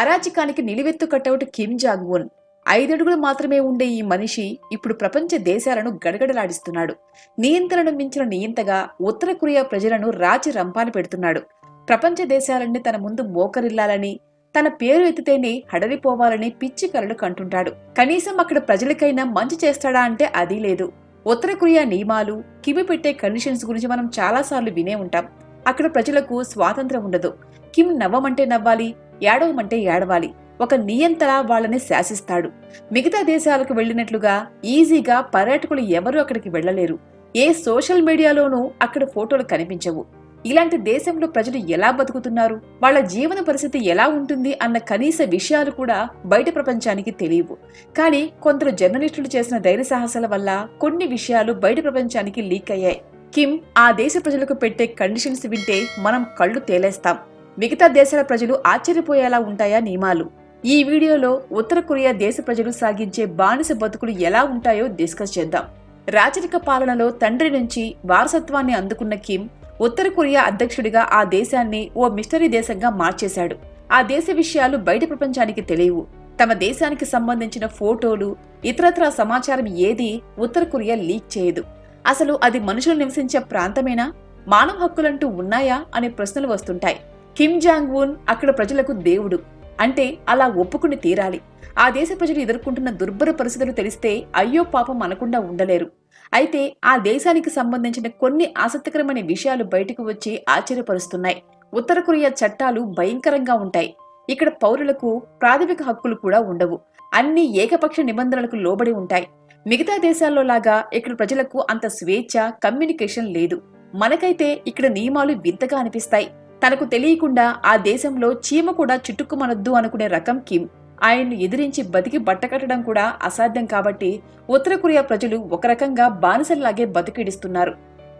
అరాచకానికి నిలువెత్తు కట్టవుట Kim Jong Un ఐదడుగులు మాత్రమే ఉండే ఈ మనిషి ఇప్పుడు ప్రపంచ దేశాలను గడగడలాడిస్తున్నాడు. నియంత్రణను మించిన నియంతగా ఉత్తర కొరియా ప్రజలను రాచి రంపాని పెడుతున్నాడు. ప్రపంచ దేశాలన్నీ తన ముందు మోకరిల్లాలని తన పేరు ఎత్తితేనే హడలిపోవాలని పిచ్చి కలలు కంటుంటాడు. కనీసం అక్కడ ప్రజలకైనా మంచి చేస్తాడా అంటే అది లేదు. ఉత్తర కొరియా నియమాలు కివి పెట్టే కండిషన్స్ గురించి మనం చాలాసార్లు వినే ఉంటాం. అక్కడ ప్రజలకు స్వాతంత్రం ఉండదు. కిమ్ నవ్వమంటే నవ్వాలి ఏడవమంటే ఏడవాలి. ఒక నియంతలా వాళ్ళని శాసిస్తాడు. మిగతా దేశాలకు వెళ్ళినట్లుగా ఈజీగా పర్యాటకులు ఎవరూ అక్కడికి వెళ్ళలేరు. ఏ సోషల్ మీడియాలోనూ అక్కడ ఫోటోలు కనిపించవు. ఇలాంటి దేశంలో ప్రజలు ఎలా బతుకుతున్నారు? వాళ్ళ జీవన పరిస్థితి ఎలా ఉంటుంది? అన్న కనీస విషయాలు కూడా బయట ప్రపంచానికి తెలియవు. కానీ కొందరు జర్నలిస్టులు చేసిన ధైర్య సాహసాల వల్ల కొన్ని విషయాలు బయట ప్రపంచానికి లీక్ అయ్యాయి. కిమ్ ఆ దేశ ప్రజలకు పెట్టే కండిషన్స్ వింటే మనం కళ్ళు తేలేస్తాం. మిగతా దేశాల ప్రజలు ఆశ్చర్యపోయేలా ఉంటాయా నియమాలు? ఈ వీడియోలో ఉత్తర కొరియా దేశ ప్రజలు సాగించే బానిస బతుకులు ఎలా ఉంటాయో డిస్కస్ చేద్దాం. రాచరిక పాలనలో తండ్రి నుంచి వారసత్వాన్ని అందుకున్న కిమ్ ఉత్తర కొరియా అధ్యక్షుడిగా ఆ దేశాన్ని ఓ మిస్టరీ దేశంగా మార్చేశాడు. ఆ దేశ విషయాలు బయట ప్రపంచానికి తెలియవు. తమ దేశానికి సంబంధించిన ఫోటోలు ఇతరత్రా సమాచారం ఏది ఉత్తర కొరియా లీక్ చేయదు. అసలు అది మనుషులు నివసించే ప్రాంతమేనా? మానవ హక్కులంటూ ఉన్నాయా? అనే ప్రశ్నలు వస్తుంటాయి. కిమ్ జాంగ్ ఉన్ అక్కడ ప్రజలకు దేవుడు అంటే అలా ఒప్పుకుని తీరాలి. ఆ దేశ ప్రజలు ఎదుర్కొంటున్న దుర్భర పరిస్థితులు తెలిస్తే అయ్యో పాపం అనకుండా ఉండలేరు. అయితే ఆ దేశానికి సంబంధించిన కొన్ని ఆసక్తికరమైన విషయాలు బయటకు వచ్చి ఆశ్చర్యపరుస్తున్నాయి. ఉత్తర కొరియా చట్టాలు భయంకరంగా ఉంటాయి. ఇక్కడ పౌరులకు ప్రాథమిక హక్కులు కూడా ఉండవు. అన్ని ఏకపక్ష నిబంధనలకు లోబడి ఉంటాయి. మిగతా దేశాల్లో లాగా ఇక్కడ ప్రజలకు అంత స్వేచ్ఛ కమ్యూనికేషన్ లేదు. మనకైతే ఇక్కడ నియమాలు వింతగా అనిపిస్తాయి. తనకు తెలియకుండా ఆ దేశంలో చీమ కూడా చుట్టుకుమనొద్దు అనుకునే రకం కిమ్. ఆయన్ను ఎదిరించి బతికి బట్టకట్టడం కూడా అసాధ్యం కాబట్టి ఉత్తర కొరియా ప్రజలు ఒక రకంగా బానిసల్లాగే బతికిడిస్తున్నారు.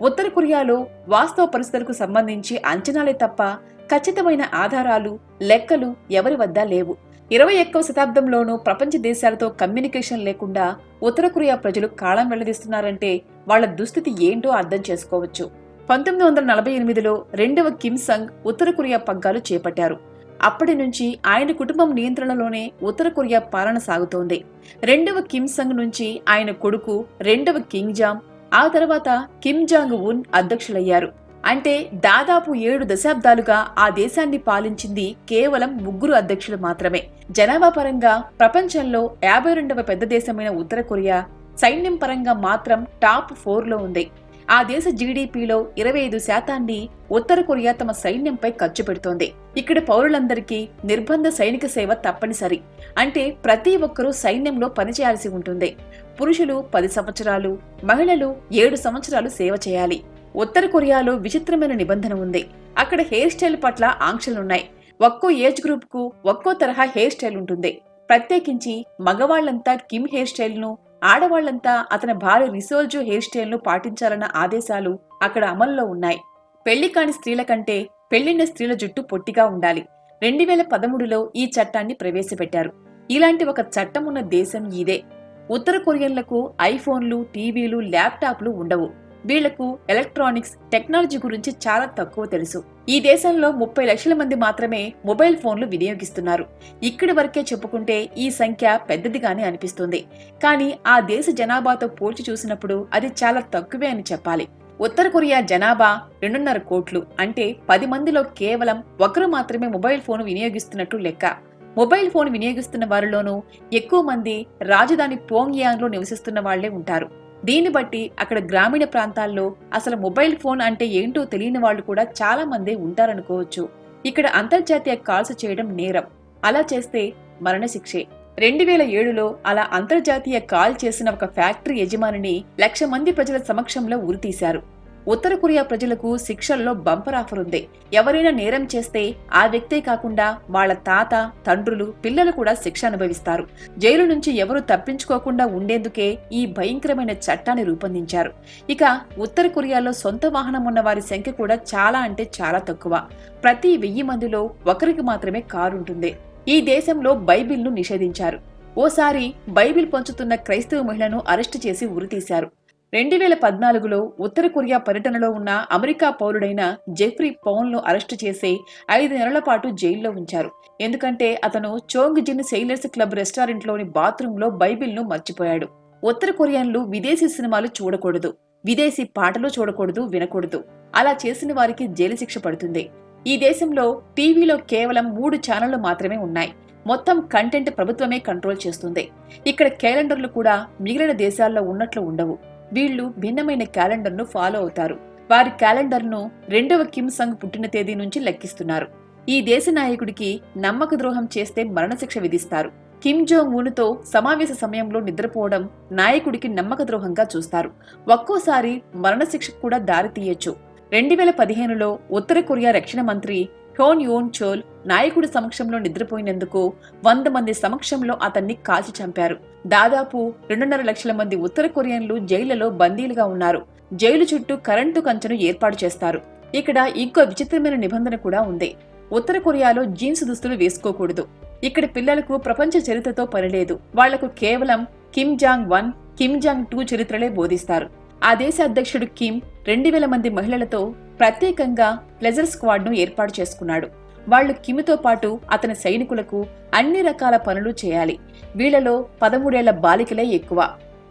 ఉత్తర కొరియాలో వాస్తవ పరిస్థితులకు సంబంధించి అంచనాలే తప్ప ఖచ్చితమైన ఆధారాలు లెక్కలు ఎవరి వద్ద లేవు. ఇరవై ఎక్కువ శతాబ్దంలోనూ ప్రపంచ దేశాలతో కమ్యూనికేషన్ లేకుండా ఉత్తర కొరియా ప్రజలు కాలం వెళ్ళదీస్తున్నారంటే వాళ్ళ దుస్థితి ఏంటో అర్థం చేసుకోవచ్చు. పంతొమ్మిది వందల నలభై ఎనిమిదిలో రెండవ కిమ్ సంగ్ ఉత్తర కొరియా పగ్గాలు చేపట్టారు. అప్పటి నుంచి ఆయన కుటుంబం నియంత్రణలోనే ఉత్తర కొరియా పాలన సాగుతోంది. రెండవ కిమ్ సంగ్ నుంచి ఆయన కొడుకు రెండవ కింగ్ జామ్ ఆ తర్వాత కిమ్ జాంగ్ ఉన్ అధ్యక్షులయ్యారు. అంటే దాదాపు ఏడు దశాబ్దాలుగా ఆ దేశాన్ని పాలించింది కేవలం ముగ్గురు అధ్యక్షులు మాత్రమే. జనాభా పరంగా ప్రపంచంలో యాభై రెండవ పెద్ద దేశమైన ఉత్తర కొరియా సైన్యం పరంగా మాత్రం టాప్ ఫోర్లో ఉంది. ఆ దేశ జీడీపీలో ఇరవై ఐదు శాతాన్ని ఉత్తర కొరియా తమ సైన్యంపై ఖర్చు పెడుతోంది. ఇక్కడ పౌరులందరికీ నిర్బంధ సైనిక సేవ తప్పనిసరి. అంటే ప్రతి ఒక్కరూ సైన్యంలో పనిచేయాల్సి ఉంటుంది. పురుషులు పది సంవత్సరాలు మహిళలు ఏడు సంవత్సరాలు సేవ చేయాలి. ఉత్తర కొరియాలో విచిత్రమైన నిబంధన ఉంది. అక్కడ హెయిర్ స్టైల్ పట్ల ఆంక్షలున్నాయి. ఒక్కో ఏజ్ గ్రూప్కు ఒక్కో తరహా హెయిర్ స్టైల్ ఉంటుంది. ప్రత్యేకించి మగవాళ్ళంతా కిమ్ హెయిర్ స్టైల్ను ఆడవాళ్ళంతా అతని భార్య రిసోల్జో హెయిర్ స్టైల్ను పాటించాలన్న ఆదేశాలు అక్కడ అమల్లో ఉన్నాయి. పెళ్ళి కాని స్త్రీల కంటే పెళ్ళిన స్త్రీల జుట్టు పొట్టిగా ఉండాలి. రెండు వేల పదమూడులో ఈ చట్టాన్ని ప్రవేశపెట్టారు. ఇలాంటి ఒక చట్టం ఉన్న దేశం ఇదే. ఉత్తర కొరియన్లకు ఐఫోన్లు టీవీలు ల్యాప్టాప్లు ఉండవు. వీళ్ళకు ఎలక్ట్రానిక్స్ టెక్నాలజీ గురించి చాలా తక్కువ తెలుసు. ఈ దేశంలో ముప్పై లక్షల మంది మాత్రమే మొబైల్ ఫోన్లు వినియోగిస్తున్నారు. ఇక్కడి వరకే చెప్పుకుంటే ఈ సంఖ్య పెద్దదిగానే అనిపిస్తుంది. కానీ ఆ దేశ జనాభాతో పోల్చి చూసినప్పుడు అది చాలా తక్కువే అని చెప్పాలి. ఉత్తర కొరియా జనాభా రెండున్నర కోట్లు అంటే పది మందిలో కేవలం ఒకరు మాత్రమే మొబైల్ ఫోన్ వినియోగిస్తున్నట్టు లెక్క. మొబైల్ ఫోన్ వినియోగిస్తున్న వారిలోనూ ఎక్కువ మంది రాజధాని పోంగ్యాంగ్లో నివసిస్తున్న వాళ్ళే ఉంటారు. దీన్ని బట్టి అక్కడ గ్రామీణ ప్రాంతాల్లో అసలు మొబైల్ ఫోన్ అంటే ఏంటో తెలియని వాళ్ళు కూడా చాలా మందే ఉంటారనుకోవచ్చు. ఇక్కడ అంతర్జాతీయ కాల్స్ చేయడం నేరం. అలా చేస్తే మరణశిక్షే. రెండు వేల ఏడులో అలా అంతర్జాతీయ కాల్ చేసిన ఒక ఫ్యాక్టరీ యజమానిని లక్ష మంది ప్రజల సమక్షంలో ఉరితీశారు. ఉత్తర కొరియా ప్రజలకు శిక్షల్లో బంపర్ ఆఫర్ ఉంది. ఎవరైనా నేరం చేస్తే ఆ వ్యక్తే కాకుండా వాళ్ళ తాత తండ్రులు పిల్లలు కూడా శిక్ష అనుభవిస్తారు. జైలు నుంచి ఎవరు తప్పించుకోకుండా ఉండేందుకే ఈ భయంకరమైన చట్టాన్ని రూపొందించారు. ఇక ఉత్తర కొరియాలో సొంత వాహనం ఉన్న వారి సంఖ్య కూడా చాలా అంటే చాలా తక్కువ. ప్రతి వెయ్యి మందిలో ఒకరికి మాత్రమే కారు ఉంటుంది. ఈ దేశంలో బైబిల్ను నిషేధించారు. ఓసారి బైబిల్ పంచుతున్న క్రైస్తవ మహిళను అరెస్టు చేసి ఉరితీశారు. రెండు వేల పద్నాలుగులో ఉత్తర కొరియా పర్యటనలో ఉన్న అమెరికా పౌరుడైన జెఫ్రీ పౌన్ను అరెస్టు చేసి ఐదు నెలల పాటు జైల్లో ఉంచారు. ఎందుకంటే అతను చోంగ్ జిన్ సెయిలర్స్ క్లబ్ రెస్టారెంట్లోని బాత్రూంలో బైబిల్ను మర్చిపోయాడు. ఉత్తర కొరియాన్లు విదేశీ సినిమాలు చూడకూడదు. విదేశీ పాటలు చూడకూడదు వినకూడదు. అలా చేసిన వారికి జైలు శిక్ష పడుతుంది. ఈ దేశంలో టీవీలో కేవలం మూడు ఛానళ్ళు మాత్రమే ఉన్నాయి. మొత్తం కంటెంట్ ప్రభుత్వమే కంట్రోల్ చేస్తుంది. ఇక్కడ క్యాలెండర్లు కూడా మిగిలిన దేశాల్లో ఉన్నట్లు ఉండవు. వీళ్ళు భిన్నమైన క్యాలెండర్ను ఫాలో అవుతారు. వారి క్యాలెండర్ను రెండవ కిమ్ సంగ్ పుట్టిన తేదీ నుంచి లెక్కిస్తున్నారు. ఈ దేశ నాయకుడికి నమ్మక ద్రోహం చేస్తే మరణశిక్ష విధిస్తారు. కిమ్ జోంగ్ ఉన్తో సమావేశ సమయంలో నిద్రపోవడం నాయకుడికి నమ్మక ద్రోహంగా చూస్తారు. ఒక్కోసారి మరణశిక్షకు కూడా దారితీయొచ్చు రెండు వేల పదిహేనులో ఉత్తర కొరియా రక్షణ మంత్రి హ్యోన్ యోన్ చోల్ నాయకుడి సమక్షంలో నిద్రపోయినందుకు వంద మంది సమక్షంలో అతన్ని కాల్చి చంపారు. దాదాపు రెండున్నర లక్షల మంది ఉత్తర కొరియన్లు జైళ్ళలో బందీలుగా ఉన్నారు. జైలు చుట్టూ కరెంటు కంచెను ఏర్పాటు చేస్తారు. ఇక్కడ ఇంకో విచిత్రమైన నిబంధన కూడా ఉంది. ఉత్తర కొరియాలో జీన్స్ దుస్తులు వేసుకోకూడదు. ఇక్కడ పిల్లలకు ప్రపంచ చరిత్రతో పనిలేదు వాళ్ళకు కేవలం Kim Jong one Kim Jong two చరిత్రలే బోధిస్తారు. ఆ దేశ అధ్యక్షుడు కిమ్ రెండు వేల మంది మహిళలతో ప్రత్యేకంగా ప్లెజర్ స్క్వాడ్ను ఏర్పాటు చేసుకున్నాడు. వాళ్ళు కిమితో పాటు అతని సైనికులకు అన్ని రకాల పనులు చేయాలి. వీళ్ళలో పదమూడేళ్ళ బాలికలే ఎక్కువ.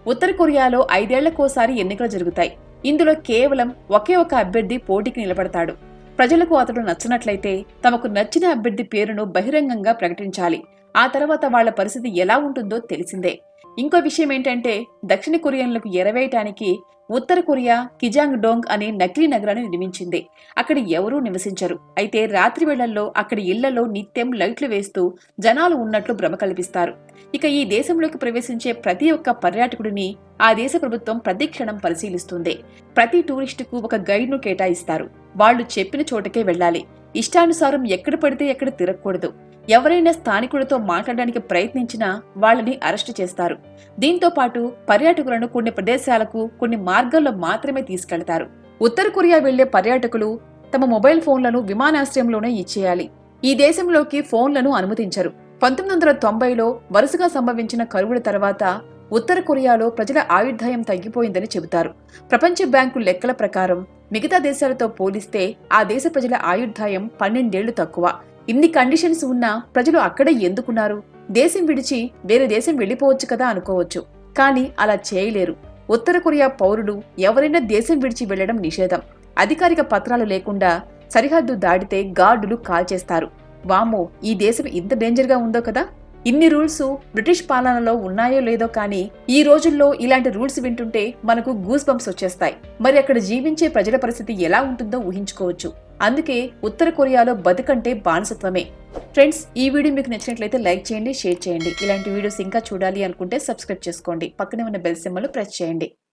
ఉత్తర కొరియాలో ఐదేళ్ళకోసారి ఎన్నికలు జరుగుతాయి. ఇందులో కేవలం ఒకే ఒక అభ్యర్థి పోటీకి నిలబడతాడు. ప్రజలకు అతడు నచ్చినట్లయితే తమకు నచ్చిన అభ్యర్థి పేరును బహిరంగంగా ప్రకటించాలి. ఆ తర్వాత వాళ్ళ పరిస్థితి ఎలా ఉంటుందో తెలిసిందే. ఇంకో విషయం ఏంటంటే దక్షిణ కొరియన్లకు ఎరవేయటానికి ఉత్తర కొరియా కిజాంగ్ డోంగ్ అనే నకిలీ నగరాన్ని నిర్మించింది. అక్కడ ఎవరూ నివసించరు. అయితే రాత్రి వేళల్లో అక్కడి ఇళ్ళలో నిత్యం లైట్లు వేస్తూ జనాలు ఉన్నట్లు భ్రమ కల్పిస్తారు. ఇక ఈ దేశంలోకి ప్రవేశించే ప్రతి ఒక్క పర్యాటకుడిని ఆ దేశ ప్రభుత్వం ప్రతిక్షణం పరిశీలిస్తుంది. ప్రతి టూరిస్టుకు ఒక గైడ్ను కేటాయిస్తారు. వాళ్ళు చెప్పిన చోటకే వెళ్ళాలి. ఇష్టానుసారం ఎక్కడ పడితే ఎక్కడ తిరగకూడదు. ఎవరైనా స్థానికులతో మాట్లాడడానికి ప్రయత్నించినా వాళ్ళని అరెస్టు చేస్తారు. దీంతో పాటు పర్యాటకులను కొన్ని ప్రదేశాలకు కొన్ని మార్గాల్లో మాత్రమే తీసుకెళ్తారు. ఉత్తర కొరియా వెళ్ళే పర్యాటకులు తమ మొబైల్ ఫోన్లను విమానాశ్రయంలోనే ఇచ్చేయాలి. ఈ దేశంలోకి ఫోన్లను అనుమతించరు. పంతొమ్మిది వందల తొంభైలో వరుసగా సంభవించిన కరువుల తర్వాత ఉత్తర కొరియాలో ప్రజల ఆయుర్దాయం తగ్గిపోయిందని చెబుతారు. ప్రపంచ బ్యాంకు లెక్కల ప్రకారం మిగతా దేశాలతో పోలిస్తే ఆ దేశ ప్రజల ఆయుర్దాయం పన్నెండేళ్ళు తక్కువ. ఇన్ని కండిషన్స్ ఉన్నా ప్రజలు అక్కడే ఎందుకున్నారు? దేశం విడిచి వేరే దేశం వెళ్ళిపోవచ్చు కదా అనుకోవచ్చు. కానీ అలా చేయలేరు. ఉత్తర కొరియా పౌరులు ఎవరైనా దేశం విడిచి వెళ్ళడం నిషేధం. అధికారిక పత్రాలు లేకుండా సరిహద్దు దాటితే గార్డులు కాల్చేస్తారు. వామో ఈ దేశం ఇంత డేంజర్గా ఉందో కదా? ఇన్ని రూల్స్ బ్రిటిష్ పాలనలో ఉన్నాయో లేదో కానీ ఈ రోజుల్లో ఇలాంటి రూల్స్ వింటుంటే మనకు గూస్ బంప్స్ వచ్చేస్తాయి. మరి అక్కడ జీవించే ప్రజల పరిస్థితి ఎలా ఉంటుందో ఊహించుకోవచ్చు. అందుకే ఉత్తర కొరియాలో బతుకంటే బానిసత్వమే. ఫ్రెండ్స్ ఈ వీడియో మీకు నచ్చినట్లయితే లైక్ చేయండి షేర్ చేయండి. ఇలాంటి వీడియోస్ ఇంకా చూడాలి అనుకుంటే సబ్స్క్రైబ్ చేసుకోండి. పక్కనే ఉన్న బెల్ సింబల్ ప్రెస్ చేయండి.